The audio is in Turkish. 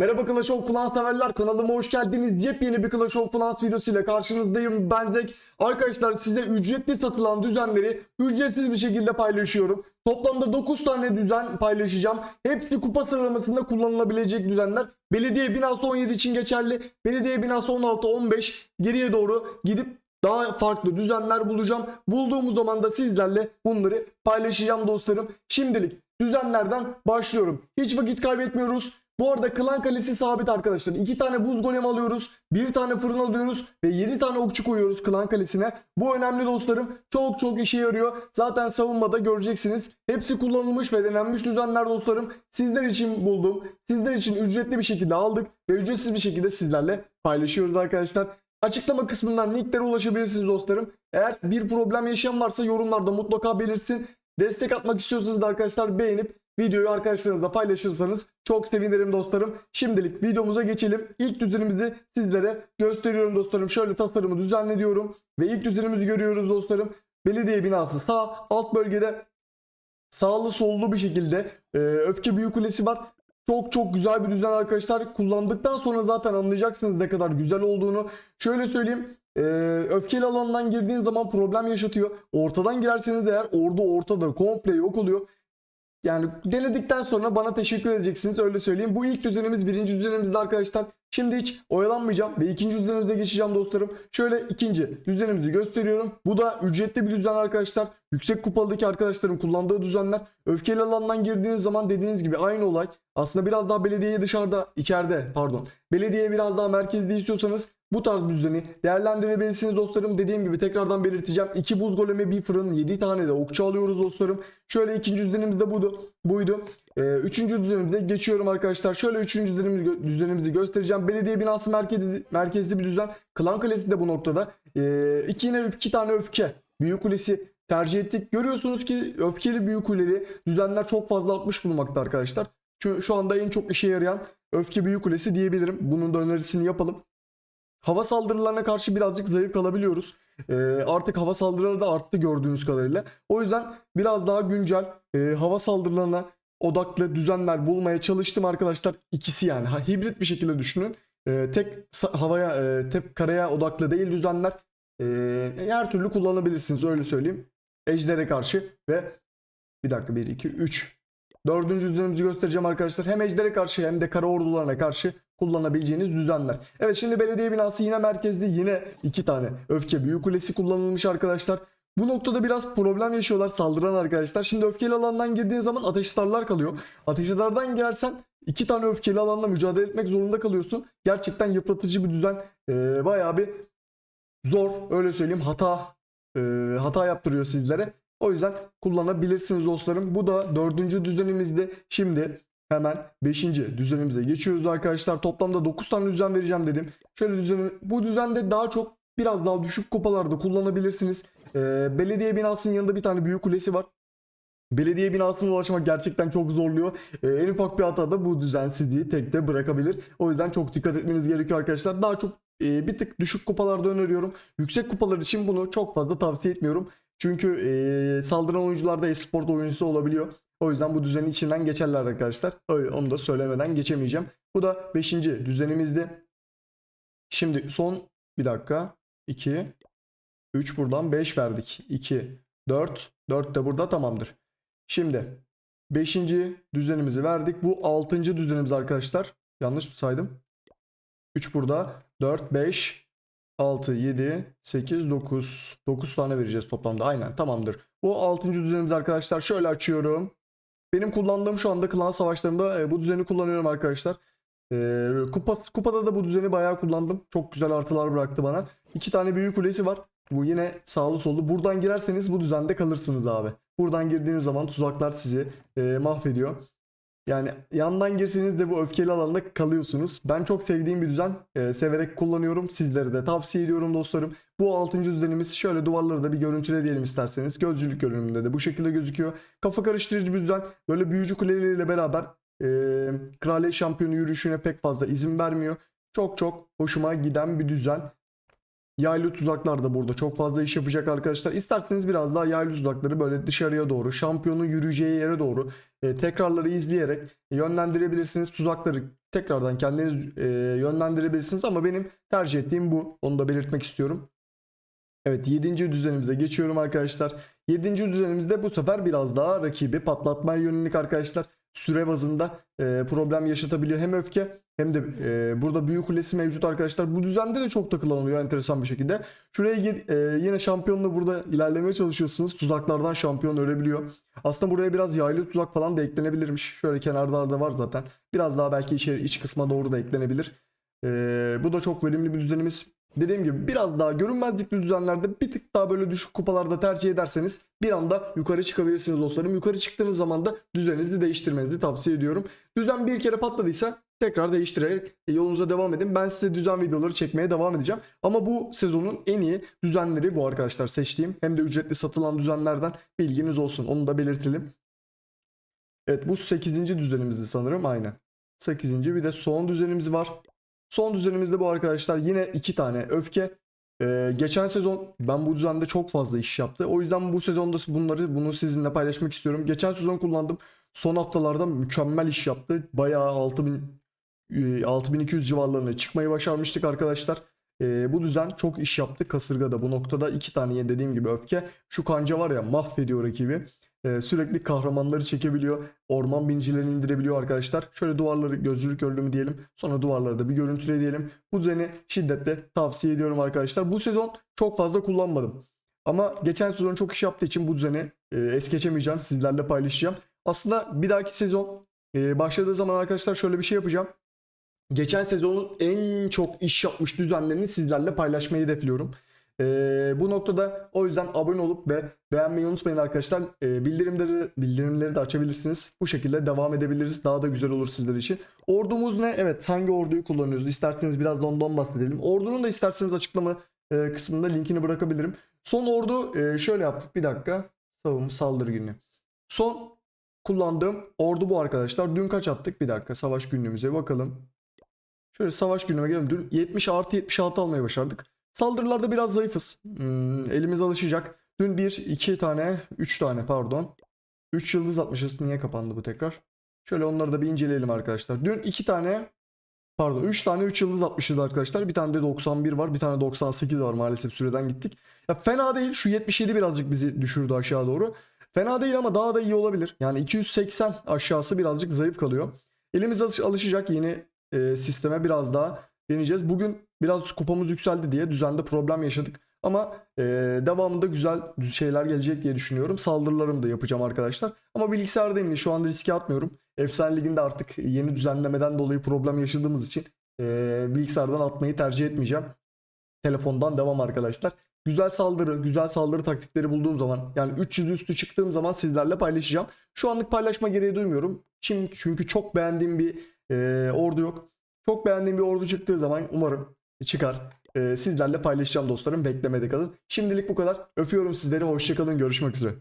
Merhaba Clash of Clans severler kanalıma hoş geldiniz. Yepyeni bir Clash of Clans videosuyla karşınızdayım. Ben Zek. Arkadaşlar size ücretli satılan düzenleri ücretsiz bir şekilde paylaşıyorum. Toplamda 9 tane düzen paylaşacağım. Hepsi kupa sıralamasında kullanılabilecek düzenler. Belediye binası 17 için geçerli. Belediye binası 16-15 geriye doğru gidip daha farklı düzenler bulacağım. Bulduğumuz zaman da sizlerle bunları paylaşacağım dostlarım. Şimdilik düzenlerden başlıyorum. Hiç vakit kaybetmiyoruz. Bu arada klan kalesi sabit arkadaşlar. 2 tane buz golem alıyoruz. 1 tane fırın alıyoruz. Ve 7 tane okçu koyuyoruz klan kalesine. Bu önemli dostlarım. Çok çok işe yarıyor. Zaten savunmada göreceksiniz. Hepsi kullanılmış ve denenmiş düzenler dostlarım. Sizler için buldum. Sizler için ücretli bir şekilde aldık. Ve ücretsiz bir şekilde sizlerle paylaşıyoruz arkadaşlar. Açıklama kısmından linklere ulaşabilirsiniz dostlarım. Eğer bir problem yaşayan varsa yorumlarda mutlaka belirsin. Destek atmak istiyorsanız da arkadaşlar beğenip videoyu arkadaşlarınızla paylaşırsanız çok sevinirim dostlarım. Şimdilik videomuza geçelim. İlk düzenimizi sizlere gösteriyorum dostlarım. Şöyle tasarımı düzenliyorum ve ilk düzenimizi görüyoruz dostlarım. Belediye binası sağ alt bölgede sağlı sollu bir şekilde e, öfke büyük kulesi var. Çok çok güzel bir düzen arkadaşlar. Kullandıktan sonra zaten anlayacaksınız ne kadar güzel olduğunu. Şöyle söyleyeyim. e, öfkeli alandan girdiğiniz zaman problem yaşatıyor. Ortadan girerseniz eğer ordu ortada komple yok oluyor. Yani denedikten sonra bana teşekkür edeceksiniz öyle söyleyeyim. Bu ilk düzenimiz birinci düzenimizde arkadaşlar. Şimdi hiç oyalanmayacağım ve ikinci düzenimize geçeceğim dostlarım. Şöyle ikinci düzenimizi gösteriyorum. Bu da ücretli bir düzen arkadaşlar. Yüksek kupalıdaki arkadaşların kullandığı düzenler. Öfkeli alandan girdiğiniz zaman dediğiniz gibi aynı olay. Aslında biraz daha belediyeye dışarıda, içeride pardon. Belediyeye biraz daha merkezde istiyorsanız bu tarz bir düzeni değerlendirebilirsiniz dostlarım. Dediğim gibi tekrardan belirteceğim. 2 buz golemi, bir fırın, 7 tane de okçu alıyoruz dostlarım. Şöyle ikinci düzenimiz de buydu. buydu. Ee, üçüncü düzenimize geçiyorum arkadaşlar. Şöyle üçüncü düzenimizi, düzenimizi göstereceğim. Belediye binası merkezi, merkezli bir düzen. Klan Kalesi de bu noktada. Ee, iki yine iki tane öfke. Büyük kulesi tercih ettik. Görüyorsunuz ki öfkeli büyük kuleli düzenler çok fazla artmış bulunmakta arkadaşlar. Şu, şu anda en çok işe yarayan öfke büyük kulesi diyebilirim. Bunun da önerisini yapalım. Hava saldırılarına karşı birazcık zayıf kalabiliyoruz. Ee, artık hava saldırıları da arttı gördüğünüz kadarıyla. O yüzden biraz daha güncel e, hava saldırılarına odaklı düzenler bulmaya çalıştım arkadaşlar. İkisi yani ha, hibrit bir şekilde düşünün. Ee, tek havaya, e, tek karaya odaklı değil düzenler. Ee, her türlü kullanabilirsiniz öyle söyleyeyim. Ejder'e karşı ve bir dakika 1 2 3 Dördüncü düzenimizi göstereceğim arkadaşlar. Hem Ejder'e karşı hem de kara ordularına karşı kullanabileceğiniz düzenler. Evet şimdi belediye binası yine merkezde yine iki tane öfke büyük kulesi kullanılmış arkadaşlar. Bu noktada biraz problem yaşıyorlar saldıran arkadaşlar. Şimdi öfkeli alandan girdiğin zaman ateştarlar kalıyor. Ateştardan girersen iki tane öfkeli alanla mücadele etmek zorunda kalıyorsun. Gerçekten yıpratıcı bir düzen. Ee, bayağı bir zor öyle söyleyeyim hata e, hata yaptırıyor sizlere. O yüzden kullanabilirsiniz dostlarım. Bu da dördüncü düzenimizde. Şimdi hemen beşinci düzenimize geçiyoruz arkadaşlar. Toplamda 9 tane düzen vereceğim dedim. Şöyle düzeni, bu düzende daha çok biraz daha düşük kupalarda kullanabilirsiniz. Ee, belediye binasının yanında bir tane büyük kulesi var. Belediye binasına ulaşmak gerçekten çok zorluyor. Ee, en ufak bir hata da bu düzensizliği tekte bırakabilir. O yüzden çok dikkat etmeniz gerekiyor arkadaşlar. Daha çok e, bir tık düşük kupalarda öneriyorum. Yüksek kupalar için bunu çok fazla tavsiye etmiyorum. Çünkü e, saldıran oyuncular da esport oyuncusu olabiliyor. O yüzden bu düzenin içinden geçerler arkadaşlar. Öyle, onu da söylemeden geçemeyeceğim. Bu da 5. düzenimizdi. Şimdi son bir dakika. 2 3 buradan 5 verdik. 2 4 4 de burada tamamdır. Şimdi 5. düzenimizi verdik. Bu 6. düzenimiz arkadaşlar. Yanlış mı saydım? 3 burada. 4 5 6 7 8 9 9 tane vereceğiz toplamda. Aynen tamamdır. Bu 6. düzenimiz arkadaşlar. Şöyle açıyorum. Benim kullandığım şu anda klan savaşlarında e, bu düzeni kullanıyorum arkadaşlar. E, kupa, kupada da bu düzeni bayağı kullandım. Çok güzel artılar bıraktı bana. İki tane büyük kulesi var. Bu yine sağlı sollu. Buradan girerseniz bu düzende kalırsınız abi. Buradan girdiğiniz zaman tuzaklar sizi e, mahvediyor. Yani yandan girseniz de bu öfkeli alanda kalıyorsunuz. Ben çok sevdiğim bir düzen. e, severek kullanıyorum. Sizlere de tavsiye ediyorum dostlarım. Bu 6. düzenimiz şöyle duvarları da bir görüntüle diyelim isterseniz. Gözcülük görünümünde de bu şekilde gözüküyor. Kafa karıştırıcı bir düzen. Böyle büyücü kuleleriyle beraber e, kraliyet şampiyonu yürüyüşüne pek fazla izin vermiyor. Çok çok hoşuma giden bir düzen. Yaylı tuzaklar da burada çok fazla iş yapacak arkadaşlar. İsterseniz biraz daha yaylı tuzakları böyle dışarıya doğru, şampiyonun yürüyeceği yere doğru e, tekrarları izleyerek yönlendirebilirsiniz. Tuzakları tekrardan kendiniz e, yönlendirebilirsiniz ama benim tercih ettiğim bu. Onu da belirtmek istiyorum. Evet 7. düzenimize geçiyorum arkadaşlar. 7. düzenimizde bu sefer biraz daha rakibi patlatmaya yönelik arkadaşlar. Süre bazında e, problem yaşatabiliyor hem öfke hem de e, burada büyük kulesi mevcut arkadaşlar. Bu düzende de çok takılan oluyor enteresan bir şekilde. Şuraya gir, e, yine şampiyonla burada ilerlemeye çalışıyorsunuz. Tuzaklardan şampiyon ölebiliyor. Aslında buraya biraz yaylı tuzak falan da eklenebilirmiş. Şöyle kenarlarda var zaten. Biraz daha belki içeri, iç kısma doğru da eklenebilir. E, bu da çok verimli bir düzenimiz. Dediğim gibi biraz daha görünmezlikli düzenlerde bir tık daha böyle düşük kupalarda tercih ederseniz bir anda yukarı çıkabilirsiniz dostlarım. Yukarı çıktığınız zaman da düzeninizi değiştirmenizi tavsiye ediyorum. Düzen bir kere patladıysa tekrar değiştirerek yolunuza devam edin. Ben size düzen videoları çekmeye devam edeceğim. Ama bu sezonun en iyi düzenleri bu arkadaşlar seçtiğim. Hem de ücretli satılan düzenlerden bilginiz olsun. Onu da belirtelim. Evet bu 8. düzenimizdi sanırım aynen. 8. bir de son düzenimiz var. Son düzenimizde bu arkadaşlar yine iki tane öfke. Ee, geçen sezon ben bu düzende çok fazla iş yaptı. O yüzden bu sezonda bunları bunu sizinle paylaşmak istiyorum. Geçen sezon kullandım. Son haftalarda mükemmel iş yaptı. Bayağı 6000 e, 6200 civarlarına çıkmayı başarmıştık arkadaşlar. Ee, bu düzen çok iş yaptı. Kasırgada bu noktada iki tane dediğim gibi öfke. Şu kanca var ya mahvediyor rakibi. Sürekli kahramanları çekebiliyor. Orman binicilerini indirebiliyor arkadaşlar. Şöyle duvarları gözcülük gördüğümü diyelim. Sonra duvarları da bir görüntüle diyelim. Bu düzeni şiddetle tavsiye ediyorum arkadaşlar. Bu sezon çok fazla kullanmadım. Ama geçen sezon çok iş yaptığı için bu düzeni es geçemeyeceğim. Sizlerle paylaşacağım. Aslında bir dahaki sezon başladığı zaman arkadaşlar şöyle bir şey yapacağım. Geçen sezonun en çok iş yapmış düzenlerini sizlerle paylaşmayı hedefliyorum. Ee, bu noktada o yüzden abone olup ve beğenmeyi unutmayın arkadaşlar. Ee, bildirimleri bildirimleri de açabilirsiniz. Bu şekilde devam edebiliriz. Daha da güzel olur sizler için. Ordumuz ne? Evet hangi orduyu kullanıyoruz? İsterseniz biraz da ondan bahsedelim. Ordunun da isterseniz açıklama e, kısmında linkini bırakabilirim. Son ordu e, şöyle yaptık. Bir dakika. Savunma saldırı günü. Son kullandığım ordu bu arkadaşlar. Dün kaç attık? Bir dakika savaş günlüğümüze bakalım. Şöyle savaş günlüğüme gelelim. Dün 70 artı 76 almayı başardık. Saldırılarda biraz zayıfız. Hmm, elimiz alışacak. Dün 1, 2 tane, 3 tane pardon. 3 yıldız atmışız. Niye kapandı bu tekrar? Şöyle onları da bir inceleyelim arkadaşlar. Dün 2 tane pardon 3 tane 3 yıldız atmışız arkadaşlar. Bir tane de 91 var. Bir tane 98 var maalesef süreden gittik. Ya fena değil. Şu 77 birazcık bizi düşürdü aşağı doğru. Fena değil ama daha da iyi olabilir. Yani 280 aşağısı birazcık zayıf kalıyor. Elimiz alış- alışacak yeni e, sisteme biraz daha deneyeceğiz. Bugün biraz kupamız yükseldi diye düzende problem yaşadık. Ama e, devamında güzel şeyler gelecek diye düşünüyorum. Saldırılarımı da yapacağım arkadaşlar. Ama bilgisayardayım şu anda riske atmıyorum. Efsane Ligi'nde artık yeni düzenlemeden dolayı problem yaşadığımız için e, bilgisayardan atmayı tercih etmeyeceğim. Telefondan devam arkadaşlar. Güzel saldırı, güzel saldırı taktikleri bulduğum zaman yani 300 üstü çıktığım zaman sizlerle paylaşacağım. Şu anlık paylaşma gereği duymuyorum. Çünkü, çünkü çok beğendiğim bir e, ordu yok. Çok beğendiğim bir ordu çıktığı zaman umarım çıkar. Ee, sizlerle paylaşacağım dostlarım. Beklemede kalın. Şimdilik bu kadar. Öpüyorum sizleri. Hoşçakalın. Görüşmek üzere.